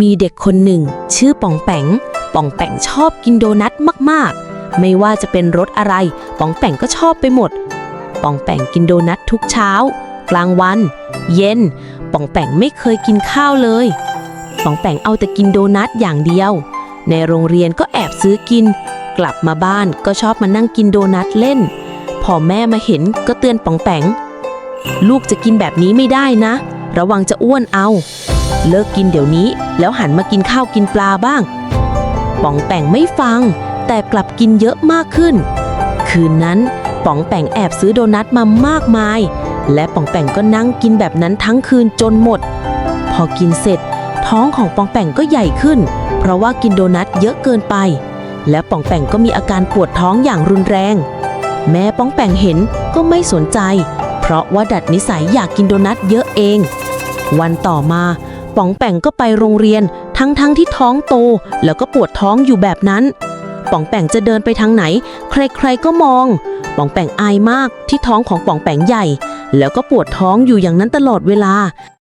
มีเด็กคนหนึ่ง ชื่อป่องแปงป่องแปงชอบกินโดนัทมากๆ ไม่ว่าจะเป็นรสอะไร ป่องแปงก็ชอบไปหมด ป่องแปงกินโดนัททุกเช้า กลางวัน เย็น ป่องแปงไม่เคยกินข้าวเลย ป่องแปงเอาแต่กินโดนัทอย่างเดียว ในโรงเรียนก็แอบซื้อกิน กลับมาบ้านก็ชอบมานั่งกินโดนัทเล่น พอแม่มาเห็นก็เตือนป่องแปงลูกจะกินแบบนี้ไม่ได้นะ ระวังจะอ้วนเอา เลิกกินเดี๋ยวนี้ แล้วหันมากินข้าวกินปลาบ้าง ป๋องแป่งไม่ฟัง แต่กลับกินเยอะมากขึ้น คืนนั้นป๋องแป่งแอบซื้อโดนัทมามากมาย และป๋องแป่งก็นั่งกินแบบนั้นทั้งคืนจนหมด พอกินเสร็จ ท้องของป๋องแป่งก็ใหญ่ขึ้น เพราะว่ากินโดนัทเยอะเกินไป และป๋องแป่งก็มีอาการปวดท้องอย่างรุนแรง แม่ป๋องแป่งเห็นก็ไม่สนใจ เพราะว่าดัดนิสัยอยากกินโดนัทเยอะเอง วันต่อมา ป๋องแป่งก็ไปโรงเรียนทั้งๆทที่ท้องโต แล้วก็ปวดท้องอยู่แบบนั้น ป๋องแป่งจะเดินไปทางไหน ใครๆก็มอง ป๋องแป่งอายมากที่ท้องของป๋องแป่งใหญ่ แล้วก็ปวดท้องอยู่อย่างนั้นตลอดเวลา